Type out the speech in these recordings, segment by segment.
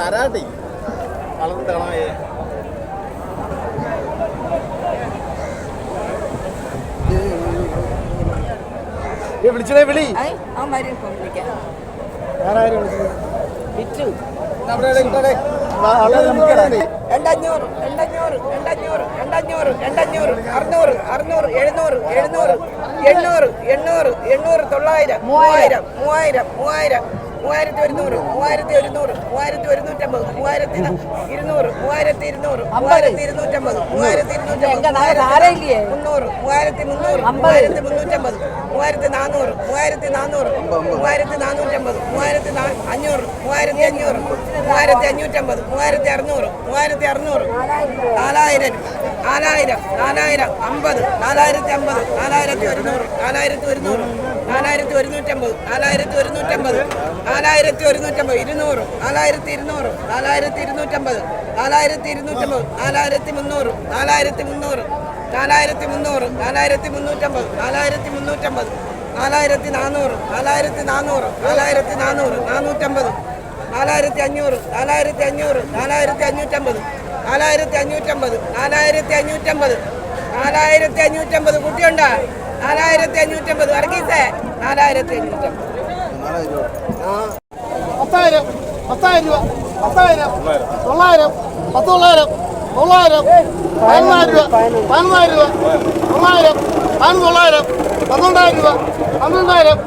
തരാട്ടെ വളർന്നു കാണാമേ വിളിച്ചേ വിളി. ഐ, അവൻ വരും ഇപ്പം വിളിക്കാം. ആരാരും വിളിച്ചത്. വിറ്റു. രണ്ടഞ്ഞൂറ് രണ്ടഞ്ഞൂറ് രണ്ടഞ്ഞൂറ് രണ്ടഞ്ഞൂറ് രണ്ടഞ്ഞൂറ് അറുന്നൂറ് അറുന്നൂറ് എഴുന്നൂറ് എഴുന്നൂറ് എണ്ണൂറ് എണ്ണൂറ് എണ്ണൂറ് തൊള്ളായിരം മൂവായിരം മൂവായിരം മൂവായിരം. മൂവായിരത്തി ഒരുന്നൂറ് മൂവായിരത്തി ഒരുന്നൂറ് മൂവായിരത്തി ഒരുന്നൂറ്റമ്പത് മൂവായിരത്തി ഇരുന്നൂറ് മൂവായിരത്തി ഇരുന്നൂറ് മൂവായിരത്തി ഇരുന്നൂറ്റമ്പത് മൂവായിരത്തി ഇരുന്നൂറ്റമ്പത് മുന്നൂറ് മൂവായിരത്തി മുന്നൂറ് മൂവായിരത്തി മുന്നൂറ്റമ്പത് മൂവായിരത്തി നാനൂറ് മൂവായിരത്തി നാനൂറ് മൂവായിരത്തി നാനൂറ്റമ്പത് മൂവായിരത്തി അഞ്ഞൂറ് മൂവായിരത്തി അഞ്ഞൂറ് മൂവായിരത്തി അഞ്ഞൂറ്റമ്പത് മൂവായിരത്തി അറുന്നൂറ് മൂവായിരത്തി അറുന്നൂറ് നാലായിരം. നാലായിരം നാലായിരം അമ്പത് നാലായിരത്തി അമ്പത് നാലായിരത്തി ഒരുന്നൂറ് നാലായിരത്തി ഒരുന്നൂറ് നാലായിരത്തി ഒരുന്നൂറ്റമ്പത് നാലായിരത്തി ഒരുന്നൂറ്റമ്പത് നാലായിരത്തി ഒരുന്നൂറ്റമ്പത് ഇരുന്നൂറ് നാലായിരത്തി ഇരുന്നൂറ് നാലായിരത്തി ഇരുന്നൂറ്റമ്പത് നാലായിരത്തി ഇരുന്നൂറ്റമ്പത് നാലായിരത്തി മുന്നൂറ് നാലായിരത്തി മുന്നൂറ് നാലായിരത്തി മുന്നൂറ് നാലായിരത്തി മുന്നൂറ്റമ്പത് നാലായിരത്തി മുന്നൂറ്റമ്പത് നാലായിരത്തി നാനൂറ് നാലായിരത്തി നാനൂറ് നാലായിരത്തി നാനൂറ് നാനൂറ്റമ്പത് നാലായിരത്തി അഞ്ഞൂറ് നാലായിരത്തി അഞ്ഞൂറ് നാലായിരത്തി അഞ്ഞൂറ്റമ്പത് നാലായിരത്തി അഞ്ഞൂറ്റമ്പത് നാലായിരത്തി അഞ്ഞൂറ്റമ്പത് നാലായിരത്തി അഞ്ഞൂറ്റമ്പത് കുട്ടിയുണ്ടോ? നാലായിരത്തി അഞ്ഞൂറ്റമ്പത് വർഗീസേ നാലായിരത്തി അഞ്ഞൂറ്റമ്പത് പത്തായിരം തൊള്ളായിരം പത്ത് തൊള്ളായിരം തൊള്ളായിരം പതിനൊന്നായിരം രൂപ പതിനൊന്നായിരം രൂപ തൊള്ളായിരം പതിനൊന്ന് തൊള്ളായിരം പന്ത്രണ്ടായിരം രൂപ പന്ത്രണ്ടായിരം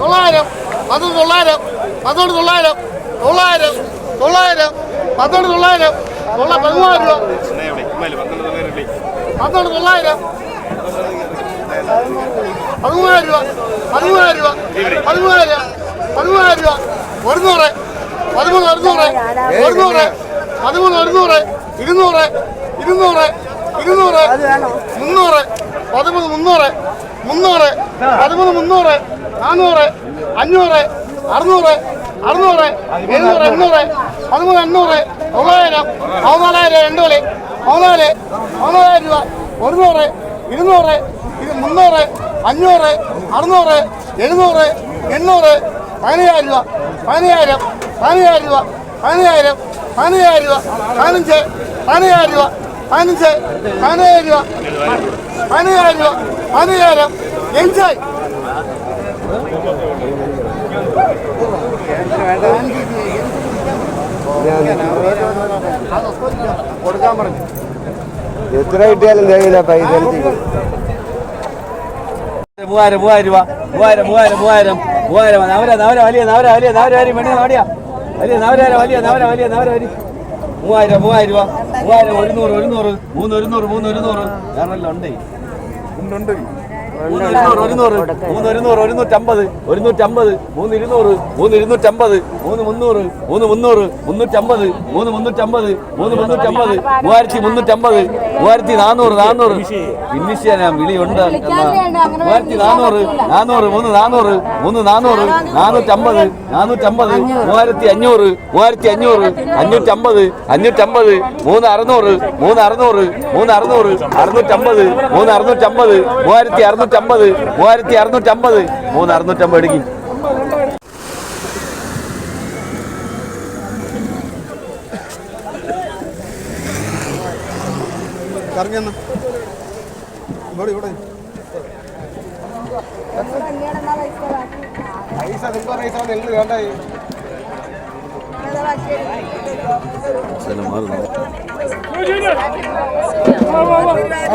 തൊള്ളായിരം പന്ത്രണ്ട് തൊള്ളായിരം പന്ത്രണ്ട് തൊള്ളായിരം തൊള്ളായിരം തൊള്ളായിരം പന്ത്രണ്ട് തൊള്ളായിരം തൊള്ള പതിമൂവായിരം രൂപ പന്ത്രണ്ട് തൊള്ളായിരം പതിമൂവായിരം രൂപ പതിമൂവായിരം രൂപ പതിമൂവായിരം പതിമൂവായിരം രൂപ. ഒരുന്നൂറ് പതിമൂന്ന് അറുന്നൂറ് ഒരുന്നൂറ് പതിമൂന്ന് ഒരുന്നൂറ് ഇരുന്നൂറ് ഇരുന്നൂറ് ഇരുന്നൂറ് മുന്നൂറ് പതിമൂന്ന് മുന്നൂറ് മുന്നൂറ് പതിമൂന്ന് മുന്നൂറ് നാനൂറ് അഞ്ഞൂറ് അറുന്നൂറ് അറുന്നൂറ് എഴുന്നൂറ് എണ്ണൂറ് പതിമൂന്ന് എണ്ണൂറ് തൊള്ളായിരം പതിനാലായിരം കളി പതിനാല് പതിനാലായിരം രൂപ. ഒരുന്നൂറ് ഇരുന്നൂറ് മുന്നൂറ് അഞ്ഞൂറ് അറുന്നൂറ് എഴുന്നൂറ് എണ്ണൂറ് പതിനയ്യായിരം രൂപ പതിനയ്യായിരം പതിനയ്യായിരം രൂപ പതിനയ്യായിരം പതിനയ്യായിരം രൂപ പതിനഞ്ച് പതിനയ്യായിരം രൂപ പതിനഞ്ച് പതിനയ്യായിരം രൂപ പതിനയ്യായിരം രൂപ പതിനയ്യായിരം ജയിച്ചായി കൊടുക്കാൻ പറഞ്ഞു. എത്ര കിട്ടിയാലും പൈസ മൂവായിരം മൂവായിരം രൂപ. മൂവായിരം മൂവായിരം മൂവായിരം. മൂവായിരം നവര നവര വലിയ നവര വലിയ നവര വലിയ. മണി നവടിയ വലിയ നവര വലിയ നവര വലിയ നവര വലിയ. മൂവായിരം മൂവായിരം രൂപ. മൂവായിരം ഒരുന്നൂറ് ഒരുന്നൂറ്. മൂന്ന് ഒരുന്നൂറ് മൂന്ന് ഒരുന്നൂറ്. ഞാനെല്ലാം ഉണ്ടേ. ഉണ്ട് മൂന്ന് ഒരുന്നൂറ് ഒരുന്നൂറ്. മൂന്ന് ഒരുന്നൂറ് ഒരുന്നൂറ്റമ്പത്. ഒരുന്നൂറ്റമ്പത്. മൂന്ന് ഇരുന്നൂറ്. മൂന്ന് ഇരുന്നൂറ്റമ്പത്. മൂന്ന് മുന്നൂറ്. മൂന്ന് മുന്നൂറ്. മുന്നൂറ്റമ്പത്. മൂന്ന് മുന്നൂറ്റമ്പത്. മൂന്ന് മുന്നൂറ്റമ്പത്. മൂവായിരത്തി മുന്നൂറ്റമ്പത്. മൂവായിരത്തി നാനൂറ് നാനൂറ്. ഫിനിഷ് ചെയ്യാൻ വിളിയുണ്ട്. മൂവായിരത്തി നാനൂറ് നാനൂറ് മൂന്ന് നാനൂറ് മൂന്ന് നാനൂറ് നാനൂറ്റമ്പത് നാനൂറ്റമ്പത് മൂവായിരത്തി അഞ്ഞൂറ് മൂവായിരത്തി അഞ്ഞൂറ് അഞ്ഞൂറ്റമ്പത് അഞ്ഞൂറ്റമ്പത് മൂന്ന് അറുന്നൂറ് മൂന്ന് അറുന്നൂറ് മൂന്ന് അറുന്നൂറ് അറുന്നൂറ്റമ്പത് മൂന്ന് അറുന്നൂറ്റമ്പത് മൂവായിരത്തി അറുന്നൂറ്റമ്പത് മൂവായിരത്തി അറുന്നൂറ്റമ്പത് മൂന്ന് അറുന്നൂറ്റമ്പത് എടുക്കി. കറങ്ങിയെന്ന? ഇവിടെ ഇവിടെ പൈസ നിന്റെ പൈസ നെല്ല് വേണ്ട?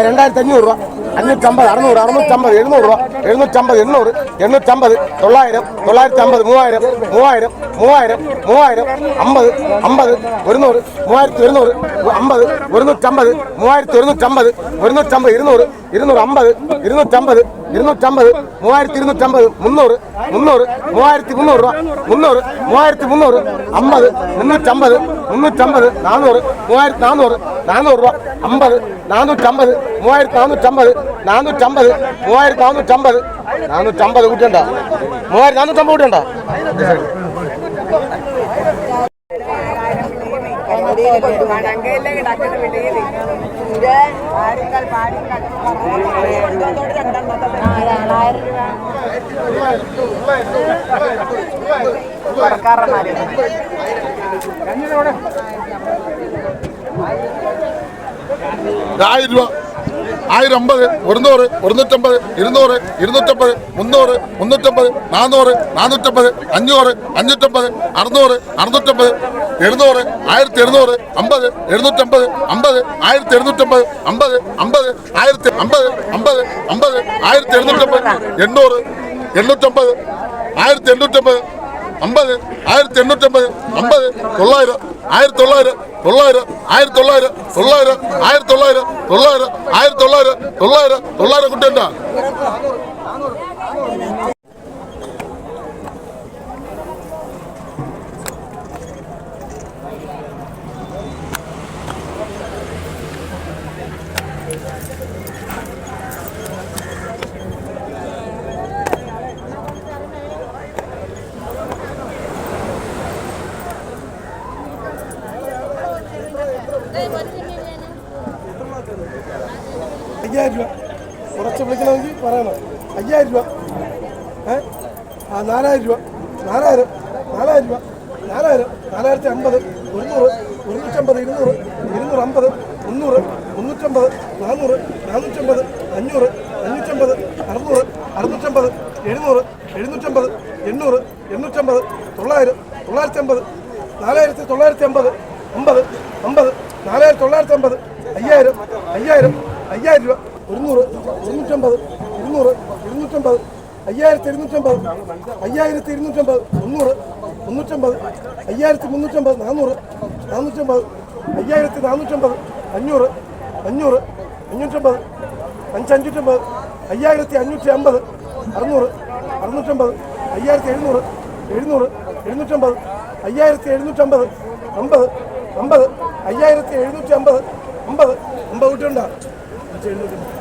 രണ്ടായിരത്തി അഞ്ഞൂറ് രൂപ അഞ്ഞൂറ്റമ്പത് അറുന്നൂറ് അറുന്നൂറ്റമ്പത് എഴുന്നൂറ് രൂപ എഴുന്നൂറ്റമ്പത് എണ്ണൂറ് എണ്ണൂറ്റമ്പത് തൊള്ളായിരം തൊള്ളായിരത്തി അമ്പത് മൂവായിരം മൂവായിരം മൂവായിരം മൂവായിരം അമ്പത് അമ്പത് ഒരുന്നൂറ് മൂവായിരത്തി ഒരുന്നൂറ് അമ്പത് ഒരുന്നൂറ്റമ്പത് മൂവായിരത്തി ഒരുന്നൂറ്റമ്പത് ഒരുന്നൂറ്റമ്പത് ഇരുന്നൂറ് ഇരുന്നൂറ് അമ്പത് ഇരുന്നൂറ്റമ്പത് ഇരുന്നൂറ്റമ്പത് മൂവായിരത്തി ഇരുന്നൂറ്റമ്പത് മുന്നൂറ് മുന്നൂറ് മൂവായിരത്തി മുന്നൂറ് രൂപ മുന്നൂറ് മൂവായിരത്തി മുന്നൂറ് അമ്പത് മുന്നൂറ്റമ്പത് നാനൂറ് മൂവായിരത്തി നാനൂറ് നാനൂറ് രൂപ അമ്പത് നാനൂറ്റമ്പത് മൂവായിരത്തി നാനൂറ്റമ്പത് നാനൂറ്റമ്പത് മൂവായിരത്തി നാനൂറ്റമ്പത് നാനൂറ്റമ്പത് കൂട്ടിയുണ്ടോ? മൂവായിരത്തി നാനൂറ്റമ്പത് കൂട്ടിയുണ്ടോ? പാടിങ്ങൾ ആയിരം രൂപ. ആയിരം അമ്പത് ഒരുന്നൂറ് ഒരുന്നൂറ്റമ്പത് ഇരുന്നൂറ് ഇരുന്നൂറ്റമ്പത് മുന്നൂറ് മുന്നൂറ്റമ്പത് നാനൂറ് നാനൂറ്റമ്പത് അഞ്ഞൂറ് അഞ്ഞൂറ്റമ്പത് അറുന്നൂറ് അറുന്നൂറ്റമ്പത് എഴുന്നൂറ് ആയിരത്തി എഴുന്നൂറ് അമ്പത് എഴുന്നൂറ്റമ്പത് അമ്പത് ആയിരത്തി എഴുന്നൂറ്റമ്പത് അമ്പത് അമ്പത് ആയിരത്തി അമ്പത് അമ്പത് അമ്പത് ആയിരത്തി എഴുന്നൂറ്റമ്പത് എണ്ണൂറ് എണ്ണൂറ്റമ്പത് ആയിരത്തി എണ്ണൂറ്റമ്പത് അമ്പത് ആയിരത്തി എണ്ണൂറ്റമ്പത് അമ്പത് തൊള്ളായിരം ആയിരത്തി തൊള്ളായിരം തൊള്ളായിരം ആയിരത്തി തൊള്ളായിരം തൊള്ളായിരം ആയിരത്തി തൊള്ളായിരം തൊള്ളായിരം ആയിരത്തി തൊള്ളായിരം തൊള്ളായിരം തൊള്ളായിരം കുട്ടണ്ട അയ്യായിരം രൂപ. കുറച്ച് വിളിക്കണമെങ്കിൽ പറയണം. അയ്യായിരം രൂപ. ഏ? ആ നാലായിരം രൂപ. നാലായിരം. നാലായിരം രൂപ. നാലായിരം. നാലായിരത്തി അമ്പത് ഒരുന്നൂറ്. ഒരുന്നൂറ്റമ്പത്. ഇരുന്നൂറ്. ഇരുന്നൂറ് അമ്പത് മുന്നൂറ്. മുന്നൂറ്റമ്പത്. നാനൂറ് നാനൂറ്റമ്പത് അഞ്ഞൂറ്. അഞ്ഞൂറ്റമ്പത്. അറുന്നൂറ്. അറുന്നൂറ്റമ്പത്. എഴുന്നൂറ്. എഴുന്നൂറ്റമ്പത്. എണ്ണൂറ്. എണ്ണൂറ്റമ്പത്. തൊള്ളായിരം. തൊള്ളായിരത്തി അമ്പത് നാലായിരത്തി തൊള്ളായിരത്തി അമ്പത്. അമ്പത്. അമ്പത് നാലായിരത്തി തൊള്ളായിരത്തി അമ്പത് അയ്യായിരം. അയ്യായിരം. അയ്യായിരം രൂപ. ഒരുന്നൂറ് ഇരുന്നൂറ്റമ്പത്. ഇരുന്നൂറ്. ഇരുന്നൂറ്റമ്പത്. അയ്യായിരത്തി ഇരുന്നൂറ്റമ്പത്. അയ്യായിരത്തി ഇരുന്നൂറ്റമ്പത്. മുന്നൂറ്. മുന്നൂറ്റമ്പത്. അയ്യായിരത്തി മുന്നൂറ്റമ്പത്. നാനൂറ്. നാനൂറ്റമ്പത്. അയ്യായിരത്തി നാനൂറ്റമ്പത്. അഞ്ഞൂറ്. അഞ്ഞൂറ്. അഞ്ഞൂറ്റമ്പത്. അഞ്ചഞ്ഞൂറ്റമ്പത്. അയ്യായിരത്തി അഞ്ഞൂറ്റി അമ്പത്. അറുന്നൂറ്. അറുന്നൂറ്റമ്പത്. അയ്യായിരത്തി എഴുന്നൂറ്. എഴുന്നൂറ്. എഴുന്നൂറ്റമ്പത്. അയ്യായിരത്തി എഴുന്നൂറ്റമ്പത്. അമ്പത്. അമ്പത്. അയ്യായിരത്തി എഴുന്നൂറ്റി അമ്പത്. അമ്പത്. അമ്പത് കുട്ടിയുണ്ടോ എഴുന്നൂറ്റി